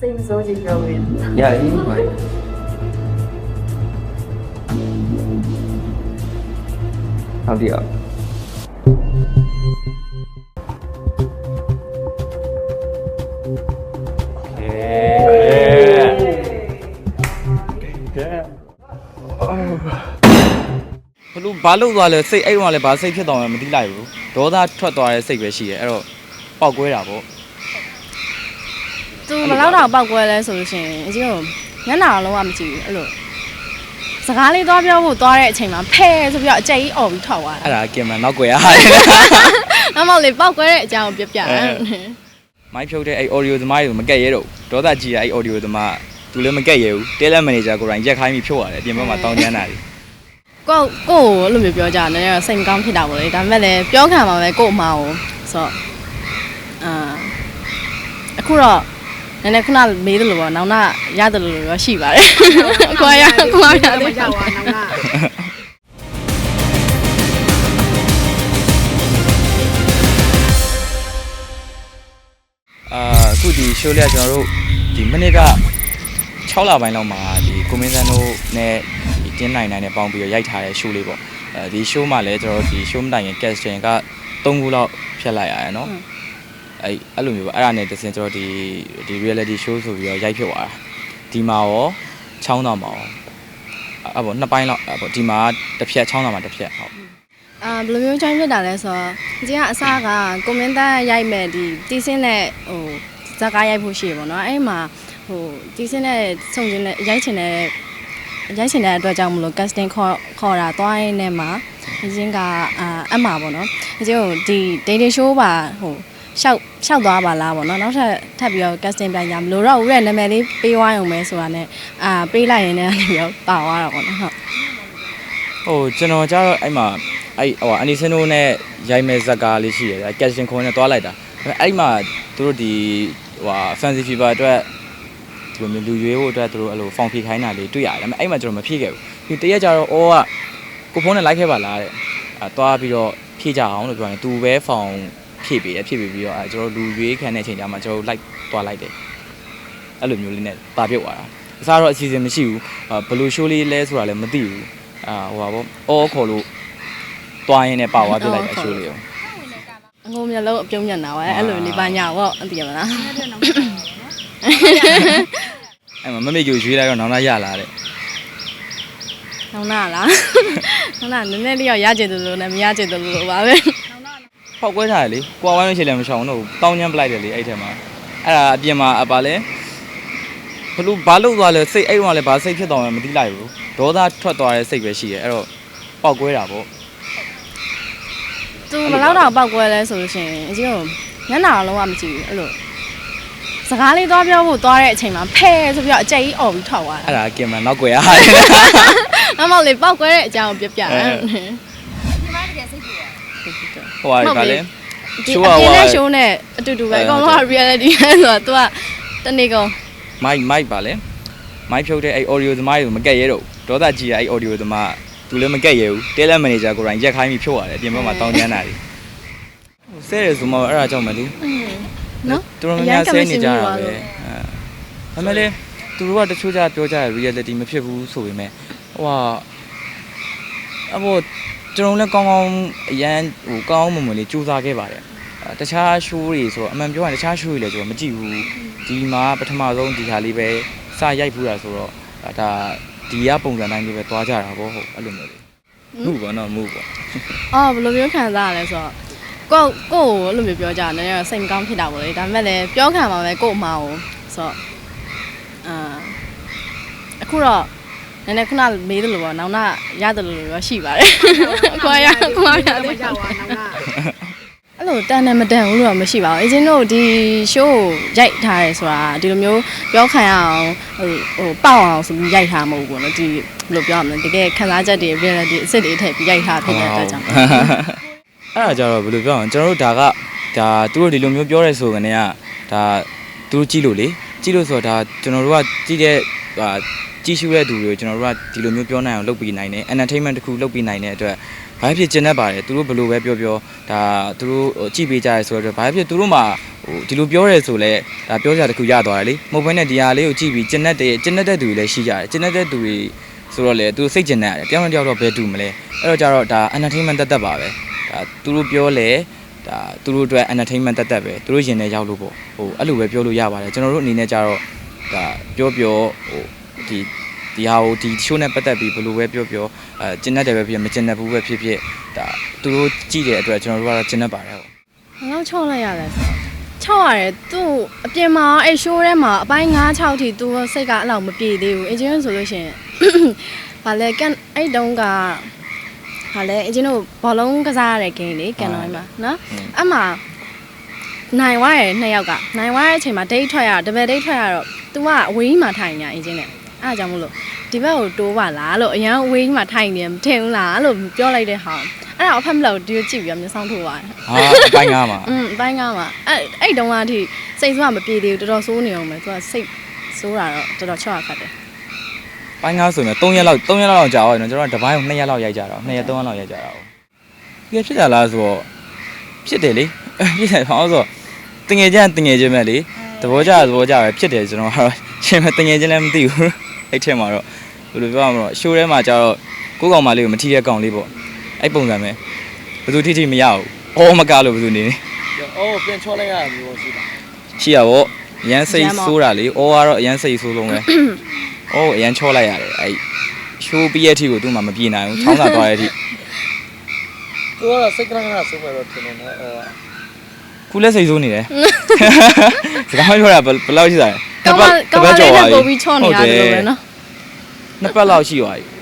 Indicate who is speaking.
Speaker 1: စိတ်မစိုးချင်ပြောမယ်
Speaker 2: ရပြီပါဟုတ်ပြီအောင်ဘလို့ဘာလို့သွားလဲစိတ်အဲ့တော့လည်းဘာစိတ်ဖြစ်သွားမှမသိလိုက်ဘူးဒေါသထွက်သွားတဲ့စိတ်ပဲရှိတယ်အဲ့တော့ပောက်ကွဲတာပေါ့
Speaker 1: သူဘယ်လောက်တော့ပောက်ကွဲလဲဆိုလို့ရှိရင်အကြီးကညနာလုံးဝမကြည့်ဘူးအဲ့လိုစကားလေးသွားပြောဖို့သွားတဲ့အချိန်မှာဖဲဆိုပြီးတော့အကြိတ်ကြီးអော်ပြီးထွက်သွားတာ
Speaker 2: အဲ့ဒါကင်မနောက်ကွယ်ရဟာတယ်
Speaker 1: အမောင်လေးပောက်ကွဲတဲ့အကြောင်းကိုပြပြ
Speaker 2: အဲမိုင်းဖြုတ်တဲ့အဲ့ audio သမားတွေကိုမကက်ရဲတော့ဘူးဒေါသကြီးတဲ့အဲ့ audio သမားသူလည်းမကက်ရဲဘူးတဲလက်မန်နေဂျာကိုယ်တိုင်ရက်ခိုင်းပြီးဖြုတ်ရတယ်အပြင်ဘက်မှာတောင်းကျမ်းတာတွေ
Speaker 1: ကိုကိုကိုအဲ့လိုမျိုးပြောကြတယ်နည်းနည်းစိတ်မကောင်းဖြစ်တာပေါ့လေဒါပေမဲ့လည်းပြောခံပါပဲကို့အမားကိုဆိုတော့အာအခုတော့ နည်းနည်းခုနမေးတယ်လို့ပေါ့နောက်နာရတယ်လို့ရောရှိပါတယ်ကိုရကိုရရတယ်
Speaker 3: မကြောက်ပါနောက်က
Speaker 2: အာအခုဒီ show လေးကကျွန်တော်တို့ဒီမိနစ်က6လပိုင်းလောက်မှာဒီကိုမင်းစန်းတို့နဲ့ဒီတင်းနိုင်နိုင်နဲ့ပေါင်းပြီးတော့ရိုက်ထားတဲ့ show လေးပေါ့အဲဒီ show မှာလည်းကျွန်တော်တို့ဒီ show မတိုင်ခင် casting က3ခုလောက်ဖြတ်လိုက်ရတယ်နော် အဲ့အဲ့လိုမျိုးပေါ့အဲ့ဒါနဲ့တစင်ကျွန်တော်ဒီဒီ reality show ဆိုပြီးတော့ရိုက်ဖြစ်သွားတာဒီမှာရောချောင်းတော်မှာရောအဲ့ပေါ့နှစ်ပိုင်းလောက်အဲ့ပေါ့ဒီမှာတစ်ဖြတ်ချောင်းတော်မှာတစ်ဖြတ်ဟုတ်
Speaker 1: အာဘယ်လိုမျိုးချိုင်းဖြစ်တာလဲဆိုတော့ဒီကအစားကကွန်မန့်တန်ရိုက်မဲ့ဒီတီးစင်းနဲ့ဟိုဇာကားရိုက်ဖို့ရှိရပေါ့နော်အဲ့မှာဟိုတီးစင်းနဲ့ဆုံကျင်နဲ့ရိုက်ချင်တဲ့ရိုက်ချင်တဲ့အတွက်ကြောင့်မလို့ casting ခေါ်ခေါ်တာသွားရင်းနဲ့မှာအရင်ကအာအမှပေါ့နော်အရင်ကဒီ dating show ပါဟို ရှောက်ရှောက်သွားပါလားပေါ့နော်နောက်ထပ်ထပ်ပြီးတော့ casting ပြန်ကြမလို့တော့ဦးရဲ့နာမည်လေးပေးဝိုင်းအောင်ပဲဆိုတာနဲ့အာပေးလိုက်ရင်လည်းပြီးတော့ပါသွားတာပေါ့နော်ဟုတ်
Speaker 2: ဟိုကျွန်တော်ကျတော့အဲ့မှာအဲ့ဟိုအနီစင်တို့နဲ့ရိုက်မဲ့ဇက်ကားလေးရှိရတယ်ကက်ရှင်ခွန်နဲ့တွားလိုက်တာအဲ့မှာသူတို့ဒီဟို fancy fever အတွက်ဒီလိုမျိုးလူရွေးဖို့အတွက်သူတို့အဲ့လိုဖောင်ဖြေခိုင်းတာလေးတွေ့ရတယ်ဒါပေမဲ့အဲ့မှာကျွန်တော်မဖြေခဲ့ဘူးဒီတရက်ကျတော့အော်ကကိုဖုန်းနဲ့လိုက်ခဲ့ပါလားတဲ့အဲတွားပြီးတော့ဖြေကြအောင်လို့ပြောရင်သူပဲဖောင် ဖြည့်ပေးတယ်ဖြည့်ပေးပြီးတော့အဲကျွန်တော်လူရွေးခံတဲ့အချိန်ကျမှကျွန်တော်လိုက်တွားလိုက်တယ်အဲ့လိုမျိုးလေးနဲ့ပါပြုတ်သွားတာအစားတော့အစီအစဉ်မရှိဘူးဘယ်လို show လေးလဲဆိုတာလည်းမသိဘူးအာဟိုပါဗောအော်ခေါ်လို့တွားရင်းနဲ့ပါဝါပြလိုက်တဲ့အရှိုးလေးရော
Speaker 1: အငုံမျိုးလုံးအပြုံးညံ့တာပဲအဲ့လိုနေပါညာပေါ့သိရမလား
Speaker 2: အဲ့မှာမမေကိုရွေးလိုက်တော့နောင်လာရလာတဲ့
Speaker 1: နောင်နာလားနောင်နာနည်းနည်းလေးတော့ရကြတယ်လို့နဲ့မရကြတယ်လို့ပါပဲ
Speaker 2: ဖောက်ကွဲထားတယ်လေကွာဝိုင်းလို့ရှိရင်လည်းမရှောင်တော့ဘူးတောင်းညမ်းပလိုက်တယ်လေအဲ့ထဲမှာအဲ့ဒါအပြင်မှာအပါလဲဘလို့ဘာလို့သွားလဲစိတ်အဲ့တော့လည်းဘာစိတ်ဖြစ်သွားမှမသိလိုက်ဘူးဒေါသထွက်သွားတဲ့စိတ်ပဲရှိတယ်အဲ့တော့ပောက်ကွဲတာဗော
Speaker 1: သူဘယ်လောက်တော့ပောက်ကွဲလဲဆိုလို့ရှိရင်အကြီးကညနာလုံးဝမကြည့်ဘူးအဲ့လိုစကားလေးသွားပြောဖို့သွားတဲ့အချိန်မှာဖဲဆိုပြီးတော့အကြိတ်ကြီးអော်ပြီးထွက်သွား
Speaker 2: အဲ့
Speaker 1: တာ
Speaker 2: ဒါကင်မနောက်ကွယ်ရဟာတယ်
Speaker 1: အမောင်လေးပောက်ကွဲတဲ့အကြောင်းကိုပြပြ
Speaker 2: အဲ
Speaker 1: တယ်
Speaker 2: ဟိုဟာဗာလဲ
Speaker 1: ဒီ
Speaker 2: show
Speaker 1: အ
Speaker 2: က
Speaker 1: ပြင်နဲ့
Speaker 2: ဟို
Speaker 1: show နဲ့အတူတူပဲ
Speaker 2: အဲ
Speaker 1: အကုန်လုံးက reality ပဲဆိုတော့ तू ကတနေ့ကုန်
Speaker 2: မိုက်မိုက်ပါလေမိုက်ဖြုတ်တဲ့အဲ့ audio သမားတွေကိုမကက်ရဲတော့ဘူးဒေါသကြီးတဲ့အဲ့ audio သမားသူလည်းမကက်ရဲဘူးတဲလက်မန်နေဂျာကိုယ်တိုင်ရက်ခိုင်းပြီးဖြုတ်ရတယ်အပြင်ဘက်မှာတောင်းကျမ်းတာတွေဆဲရဆိုမှအဲ့ဒါကြောင့်မလေ
Speaker 1: နော်
Speaker 2: သူတို့များများဆဲနေကြတာပဲအဲဒါပေမဲ့လေသူတို့ကတချို့ကြပြောကြတယ် reality မဖြစ်ဘူးဆိုပေမဲ့ဟိုဟာအဘော ကျွန်တော်လည်းကောင်းကောင်းအရန်ဟိုကောင်းမွန်မွန်လေးစူးစမ်းခဲ့ပါတယ်အဲတခြား show တွေဆိုတော့အမှန်ပြောရင်တခြား show တွေလည်းကျွန်တော်မကြည့်ဘူးဒီမှာပထမဆုံးဒီဟာလေးပဲစရိုက်ဖူးတာဆိုတော့အဲဒါဒီရပုံစံတိုင်းလေးပဲသွားကြတာပေါ့ဟုတ်အဲ့လိုမျိုးလေးမှုပေါ့နော်မှုပေါ့
Speaker 1: အော်ဘယ်လိုမျိုးခံစားရလဲဆိုတော့ကိုယ့်ကိုယ့်ကိုအဲ့လိုမျိုးပြောကြတယ်နည်းနည်းစိတ်မကောင်းဖြစ်တာပေါ့လေဒါပေမဲ့လည်းပြောခံပါပဲကို့အမားကိုဆိုတော့အာအခုတော့ နည်းနည်းခုနမေးတယ်လို့ပေါ့နောက်နာရတယ်လို့ရောရှိပါတယ်ကိုရကိုရရတယ်
Speaker 3: မကြောက်ပါနောက်က
Speaker 1: အဲ့လိုတန်တယ်မတန်ဘူးလို့တော့မရှိပါဘူးအရင်တို့ဒီ show ကိုရိုက်ထားရဲဆိုတာဒီလိုမျိုးပြောခံရအောင်ဟိုဟိုပေါက်အောင်ဆိုပြီးရိုက်ထားမဟုတ်ဘူးပေါ့နော်ဒီဘယ်လိုပြောရမလဲတကယ်ခံစားချက်တွေ reality အစ်စ်တွေထည့်ပြီးရိုက်ထားဖြစ်တဲ့အတွက်ကြောင့်
Speaker 2: အဲ့ဒါကြတော့ဘယ်လိုပြောအောင်ကျွန်တော်တို့ဒါကဒါသူတို့ဒီလိုမျိုးပြောရဲဆိုကနေကဒါသူတို့ကြည့်လို့လေကြည့်လို့ဆိုတော့ဒါကျွန်တော်တို့ကကြည့်တဲ့ဟာ ကြည့်ရှုတဲ့သူတွေကိုကျွန်တော်တို့ကဒီလိုမျိုးပြောနိုင်အောင်လုပ်ပေးနိုင်တယ် entertainment တစ်ခုလုပ်ပေးနိုင်တဲ့အတွက်ဘာဖြစ်ကျင်တတ်ပါတယ်သူတို့ဘယ်လိုပဲပြောပြောဒါသူတို့ဟိုကြည့်ပေးကြရဲဆိုတော့ဘာဖြစ်သူတို့မှာဟဟိုဒီလိုပြောရဲဆိုလဲဒါပြောကြတခုရသွားတယ်လေမဟုတ်ဘဲနဲ့ဒီဟာလေးကိုကြည့်ပြီးကျင်တတ်တဲ့ကျင်တတ်တဲ့သူတွေလည်းရှိကြတယ်ကျင်တတ်တဲ့သူတွေဆိုတော့လေသူစိတ်ကျင်တတ်ရတယ်တယောက်နဲ့တယောက်တော့ဘယ်တူမလဲအဲ့တော့ကြတော့ဒါ entertainment တက်တက်ပါပဲဒါသူတို့ပြောလဲဒါသူတို့အတွက် entertainment တက်တက်ပဲသူတို့ရင်ထဲရောက်လို့ပေါ့ဟိုအဲ့လိုပဲပြောလို့ရပါတယ်ကျွန်တော်တို့အနေနဲ့ကြတော့ဒါပြောပြောဟို ဒီဒီဟာကိုဒီ show နဲ့ပတ်သက်ပြီးဘယ်လိုပဲပြောပြောအဲကျင်တတ်တယ်ပဲဖြစ်ဖြစ်မကျင်တတ်ဘူးပဲဖြစ်ဖြစ်ဒါသူတို့ကြည့်တဲ့အတွက်ကျွန်တော်တို့ကတော့ကျင်တတ်ပါတယ်ဟုတ်
Speaker 1: ဘယ်လောက်ချော့လိုက်ရလဲဆိုတော့ချော့ရတယ်သူ့အပြင်မှာအဲ့ show ထဲမှာအပိုင်း9 6ထိသူစိတ်ကအဲ့လောက်မပြေသေးဘူးအင်ဂျင်ဆိုလို့ရှိရင်ဘာလဲကန်အဲ့တုန်းကဘာလဲအင်ဂျင်တို့ဘောလုံးကစားရတဲ့ game လေကန်တော်မှာနော်အဲ့မှာနိုင်ဝါရဲ့နှစ်ယောက်ကနိုင်ဝါရဲ့အချိန်မှာ date ထွက်ရဒဘယ် date ထွက်ရတော့ तू ကအဝေးကြီးမှာထိုင်နေအင်ဂျင်နဲ့ အဲ့ဒါကြောင့်မလို့ဒီဘက်ကိုတိုးပါလားလို့အရန်အဝေးကြီးမှာထိုင်နေမထင်ဘူးလားလို့ပြောလိုက်တဲ့ဟာအဲ့ဒါအဖက်မလို့ဒီကိုကြည့်ပြီးတော့မျက်စောင်းထိုးပါတယ်
Speaker 2: ဟာအပိုင်းငါမှာ
Speaker 1: อืมအပိုင်းကားမှာအဲ့အဲ့တုန်းကအထိစိတ်ဆိုးကမပြေသေးဘူးတော်တော်ဆိုးနေအောင်ပဲသူကစိတ်ဆိုးတာတော့တော်တော်ချော့ရခတ်တယ်
Speaker 2: ပိုင်းငါဆိုရင်3ရက်လောက်3ရက်လောက်ကြာသွားတယ်နော်ကျွန်တော်ကတစ်ပိုင်းကို2ရက်လောက်ရိုက်ကြတော့2ရက်3ရက်လောက်ရိုက်ကြတာဟုတ်ဒီဖြစ်တာလားဆိုတော့ဖြစ်တယ်လေဖြစ်တယ်ဘာလို့ဆိုတော့တငယ်ချင်းတငယ်ချင်းပဲလေသဘောကျသဘောကျပဲဖြစ်တယ်ကျွန်တော်ကတော့ရှင်မတငယ်ချင်းလည်းမသိဘူး အဲ့ထက်မှာတော့ဘယ်လိုပြောရမလဲရှိုးထဲမှာကျတော့ကိုယ့်ကောင်မလေးကိုမထီတဲ့ကောင်လေးပေါ့အဲ့ပုံစံပဲဘယ်သူထိထိမရဘူးအော်မကလို့ဘယ်သူနေနေ
Speaker 3: အော်ပြန်ချောလိုက်ရမျိုးရှိတာ
Speaker 2: ရှိရပေါ့အရန်စိတ်ဆိုးတာလေအော်ကတော့အရန်စိတ်ဆိုးလုံးပဲအော်အရန်ချောလိုက်ရတယ်အဲ့ရှိုးပြီးရဲ့အထိကိုသူ့မှာမပြေနိုင်ဘူးချောင်းသာသွားတဲ့အထိ
Speaker 3: သူကတော့စိတ်ကနကနဆုံးပဲတော့ထင်တယ်နော်အော်
Speaker 2: ခုလည်းစိတ်ဆိုးနေတယ်စကားပြောတာဘယ်ဘယ်လောက်ရှိတာလဲ
Speaker 1: ကောင်းမကောင်းမလေးနဲ့ပို့ပြီးချော့နေရတယ်လို့ပဲနော်
Speaker 2: နှစ်ပတ်လောက်ရှိသွားပြီ